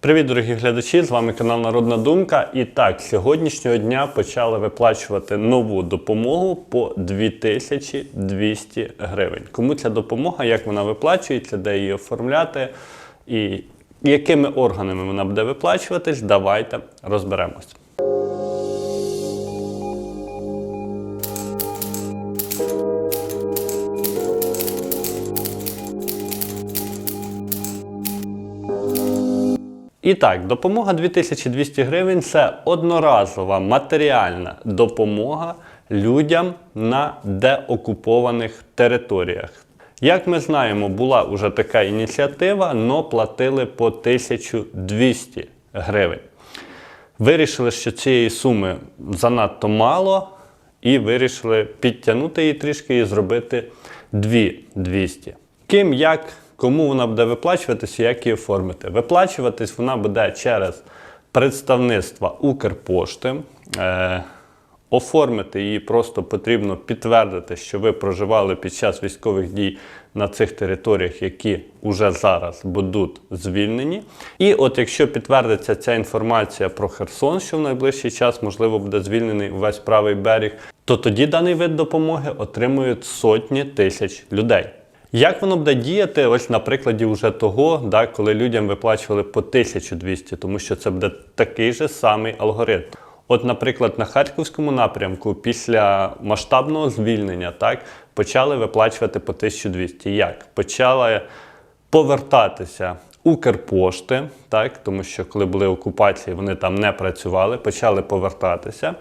Привіт, дорогі глядачі! З вами канал Народна Думка. І так, сьогоднішнього дня почали виплачувати нову допомогу по 2200 гривень. Кому ця допомога, як вона виплачується, де її оформляти і якими органами вона буде виплачуватись, давайте розберемось. І так, допомога 2200 гривень це одноразова матеріальна допомога людям на деокупованих територіях. Як ми знаємо, була вже така ініціатива, але платили по 1200 гривень. Вирішили, що цієї суми занадто мало, і вирішили підтягнути її трішки і зробити 2200. Ким, як, кому вона буде виплачуватися, як її оформити? Виплачуватись вона буде через представництво Укрпошти. Е, Оформити її просто потрібно підтвердити, що ви проживали під час військових дій на цих територіях, які вже зараз будуть звільнені. І от якщо підтвердиться ця інформація про Херсон, що в найближчий час можливо буде звільнений весь правий берег, то тоді даний вид допомоги отримують сотні тисяч людей. Як воно буде діяти, ось на прикладі вже того, да, коли людям виплачували по 1200, тому що це буде такий же самий алгоритм. От, наприклад, на Харківському напрямку після масштабного звільнення так, почали виплачувати по 1200. Як? Почали повертатися Укрпошти, так, тому що коли були окупації, вони там не працювали, почали повертатися.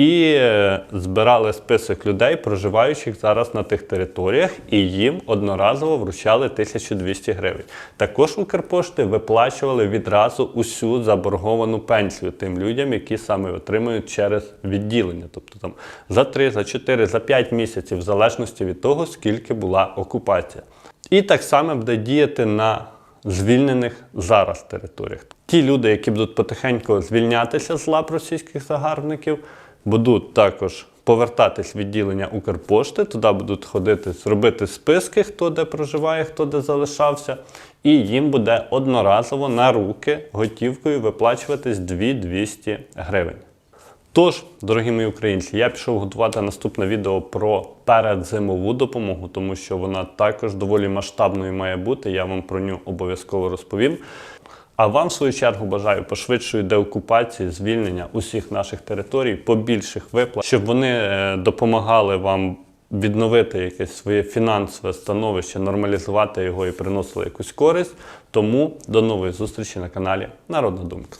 І е, збирали список людей, проживаючих зараз на тих територіях, і їм одноразово вручали 1200 гривень. Також Укрпошти виплачували відразу усю заборговану пенсію тим людям, які саме отримують через відділення, тобто там за 3, за 4, за 5 місяців, в залежності від того, скільки була окупація. І так само буде діяти на звільнених зараз територіях. Ті люди, які будуть потихеньку звільнятися з лап російських загарбників, будуть також повертатись відділення Укрпошти, туди будуть ходити, робити списки, хто де проживає, хто де залишався, і їм буде одноразово на руки готівкою виплачуватись 2200 гривень. Тож, дорогі мої українці, я пішов готувати наступне відео про передзимову допомогу, тому що вона також доволі масштабною має бути. Я вам про нього обов'язково розповім. А вам, в свою чергу, бажаю пошвидшої деокупації, звільнення усіх наших територій, побільших виплат, щоб вони е, допомагали вам відновити якесь своє фінансове становище, нормалізувати його і приносили якусь користь. Тому до нової зустрічі на каналі Народна Думка.